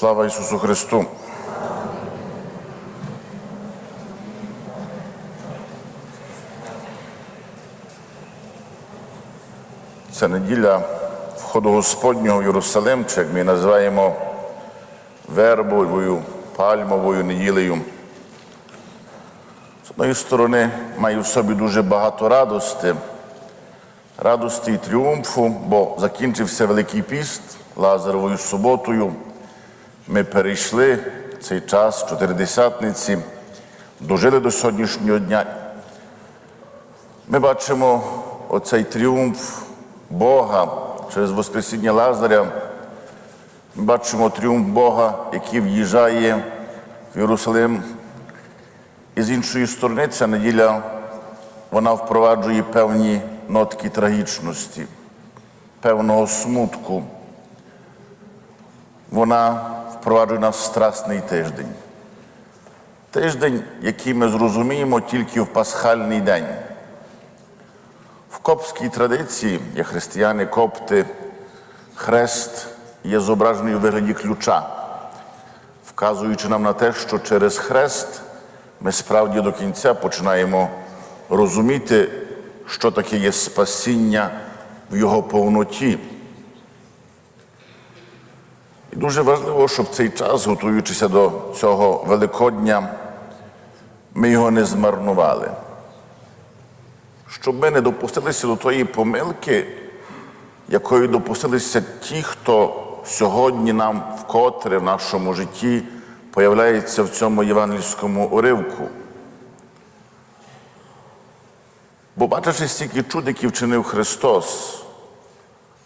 Слава Ісусу Христу! Це неділя входу Господнього в Єрусалим, чи як ми називаємо вербовою, пальмовою неділею. З однієї сторони, має в собі дуже багато радости, радості і тріумфу, бо закінчився Великий піст Лазаровою суботою. Ми перейшли цей час чотиридесятниці, дожили до сьогоднішнього дня. Ми бачимо оцей тріумф Бога через Воскресіння Лазаря. Ми бачимо тріумф Бога, який в'їжджає в Єрусалим. І з іншої сторони, ця неділя вона впроваджує певні нотки трагічності, певного смутку. Вона впроваджує нас в страсний тиждень. Тиждень, який ми зрозуміємо тільки в пасхальний день. В коптській традиції, як християни копти, хрест є зображений у вигляді ключа, вказуючи нам на те, що через хрест ми справді до кінця починаємо розуміти, що таке є спасіння в його повноті. І дуже важливо, щоб цей час, готуючися до цього Великодня, ми його не змарнували. Щоб ми не допустилися до тої помилки, якої допустилися ті, хто сьогодні нам вкотре в нашому житті появляється в цьому євангельському уривку. Бо бачачи стільки чуд, які вчинив Христос,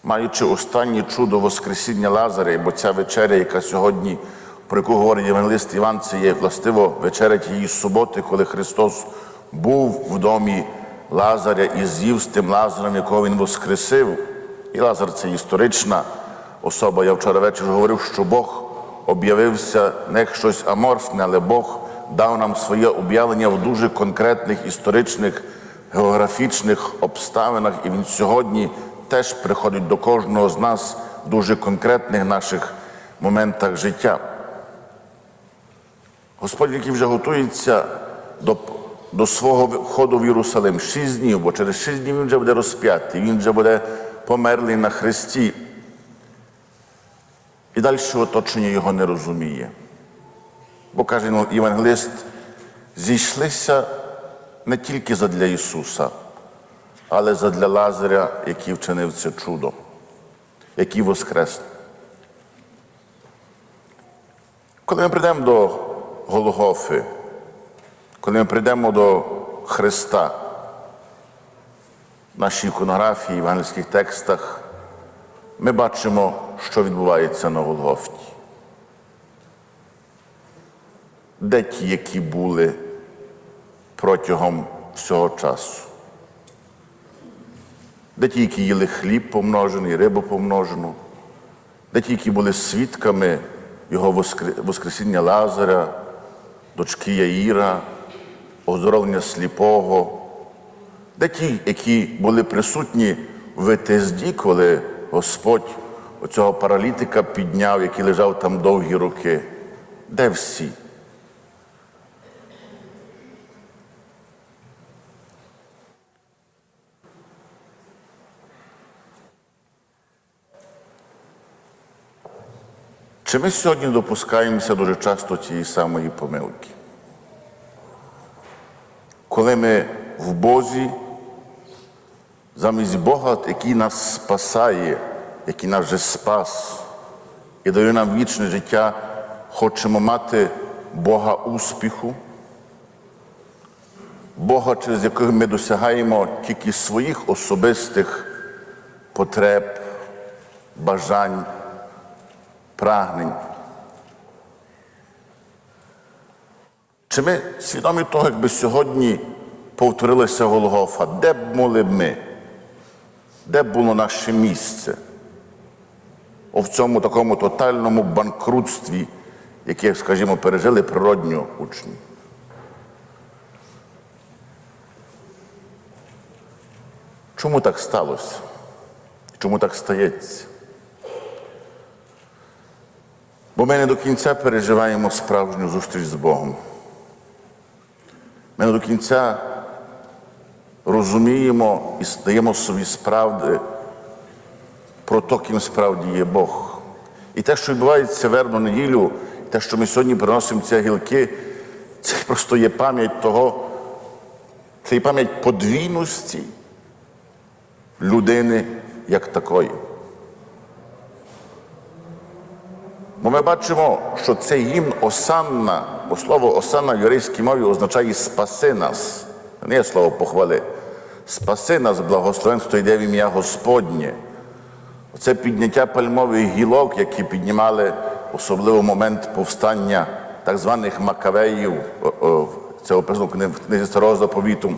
маючи останнє чудо Воскресіння Лазаря, бо ця вечеря, яка сьогодні, про яку говорить Євангелист Іван, це є властиво вечеря тієї суботи, коли Христос був в домі Лазаря і з'їв з тим Лазарем, якого він воскресив. І Лазар це історична особа. Я вчора ввечері говорив, що Бог об'явився не щось аморфне, але Бог дав нам своє об'явлення в дуже конкретних історичних, географічних обставинах, і Він сьогодні теж приходить до кожного з нас в дуже конкретних наших моментах життя. Господь, який вже готується до до свого входу в Єрусалим шість днів, бо через шість днів він вже буде розп'ятий, він вже буде померлий на хресті. І далі оточення його не розуміє. Бо каже Євангелист, зійшлися не тільки задля Ісуса, але задля Лазаря, який вчинив це чудо, який воскрес. Коли ми прийдемо до Голгофи, коли ми прийдемо до Христа, в нашій іконографії, в євангельських текстах, ми бачимо, що відбувається на Голгофті. Де ті, які були протягом всього часу? Де ті, які їли хліб помножений, рибу помножену, де ті, які були свідками Його Воскресіння Лазаря, дочки Яїра, оздоровлення сліпого, де ті, які були присутні в Етезді, коли Господь оцього паралітика підняв, який лежав там довгі роки. Де всі? Чи ми сьогодні допускаємося дуже часто тієї самої помилки? Коли ми в Бозі, замість Бога, який нас спасає, який нас вже спас і дає нам вічне життя, хочемо мати Бога успіху, Бога, через якого ми досягаємо тільки своїх особистих потреб, бажань, прагнень. Чи ми свідомі того, якби сьогодні повторилася Голгофа, де б були б ми? Де б було наше місце? О в цьому такому тотальному банкрутстві, яке, скажімо, пережили природні учні? Чому так сталося? Чому так стається? Бо ми не до кінця переживаємо справжню зустріч з Богом. Ми не до кінця розуміємо і здаємо собі справди про то, ким справді є Бог. І те, що відбувається вербну неділю, і те, що ми сьогодні приносимо ці гілки, це просто є пам'ять того, це є пам'ять подвійності людини як такої. Бо ми бачимо, що цей гімн Осанна, бо слово Осанна в єврейській мові означає спаси нас. Не слово похвали. Спаси нас, благословенство йде в ім'я Господнє. Це підняття пальмових гілок, які піднімали особливо момент повстання так званих Макавеїв, це описано в книзі Старого заповіту,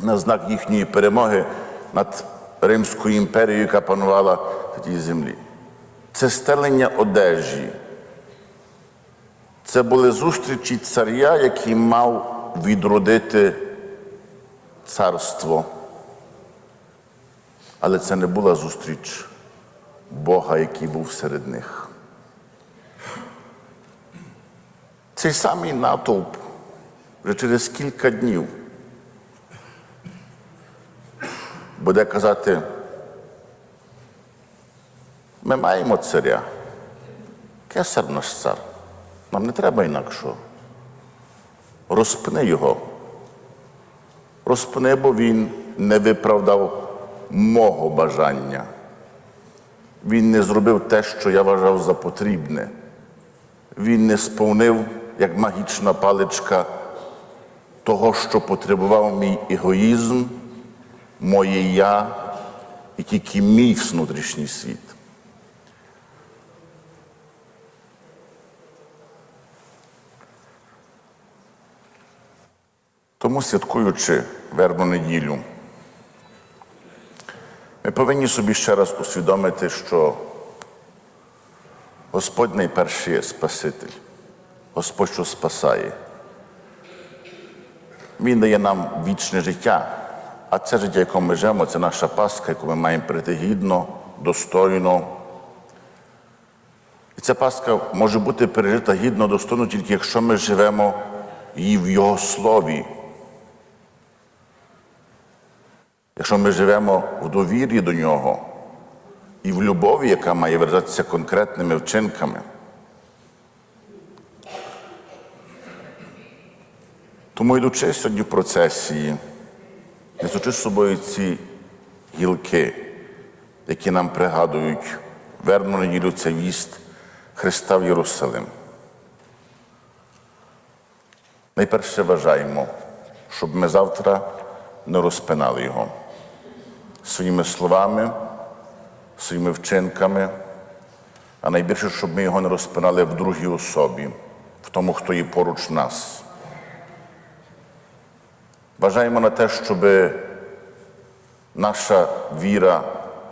на знак їхньої перемоги над Римською імперією, яка панувала в тій землі. Це стелення одежі. Це були зустрічі царя, який мав відродити царство. Але це не була зустріч Бога, який був серед них. Цей самий натовп вже через кілька днів буде казати, ми маємо царя. Кесар наш цар. Нам не треба інакшого. Розпни його. Розпни, бо він не виправдав мого бажання. Він не зробив те, що я вважав за потрібне. Він не сповнив, як магічна паличка, того, що потребував мій егоїзм, моє я і тільки мій внутрішній світ. Тому, святкуючи вербну неділю, ми повинні собі ще раз усвідомити, що Господь найперший є Спаситель, Господь, що спасає. Він дає нам вічне життя, а це життя, якому ми живемо, це наша Пасха, яку ми маємо прийти гідно, достойно. І ця Пасха може бути пережита гідно, достойно, тільки якщо ми живемо її в Його слові. Якщо ми живемо в довір'ї до нього і в любові, яка має виражатися конкретними вчинками. Тому йдучи сьогодні в процесії, несучи з собою ці гілки, які нам пригадують верну неділю це віст Христа в Єрусалим. Найперше вважаємо, щоб ми завтра не розпинали його своїми словами, своїми вчинками, а найбільше, щоб ми його не розпинали в другій особі, в тому, хто є поруч нас. Бажаємо на те, щоб наша віра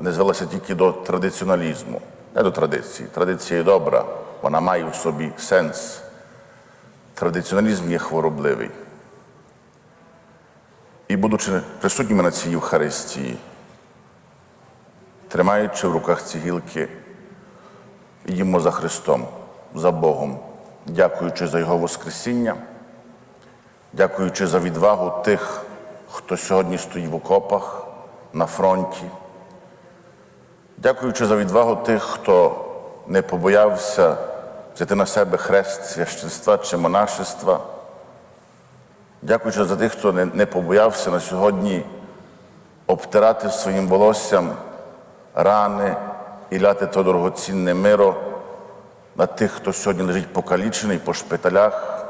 не звелася тільки до традиціоналізму, не до традиції. Традиція є добра, вона має в собі сенс. Традиціоналізм є хворобливий. І будучи присутніми на цій Євхаристії, тримаючи в руках ці гілки, йдімо за Христом, за Богом, дякуючи за Його Воскресіння, дякуючи за відвагу тих, хто сьогодні стоїть в окопах, на фронті, дякуючи за відвагу тих, хто не побоявся взяти на себе хрест священства чи монашества. Дякуючи за тих, хто не, побоявся на сьогодні обтирати своїм волоссям рани і ляти то дорогоцінне миро на тих, хто сьогодні лежить покалічений по шпиталях.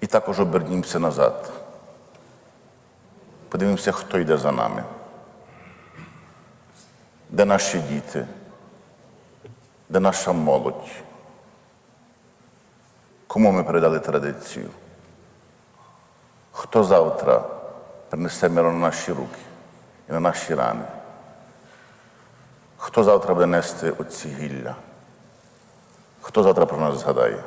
І також обернімося назад. Подивимося, хто йде за нами. Де наші діти, де наша молодь. Кому ми передали традицію? Хто завтра принесе миро на наші руки і на наші рани? Хто завтра буде нести оці гілля? Хто завтра про нас згадає?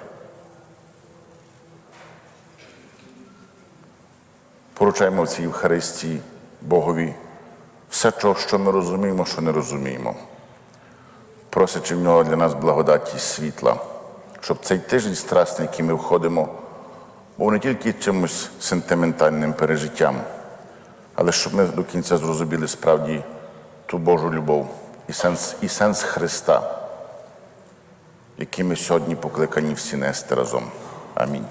Поручаємо в цій Євхаристії Богові все, що ми розуміємо, що не розуміємо. просячи в нього для нас благодаті світла, щоб цей тиждень страсний, який ми входимо, був не тільки чимось сентиментальним пережиттям, але щоб ми до кінця зрозуміли справді ту Божу любов і сенс, і сенс Христа, який ми сьогодні покликані всі нести разом. Амінь.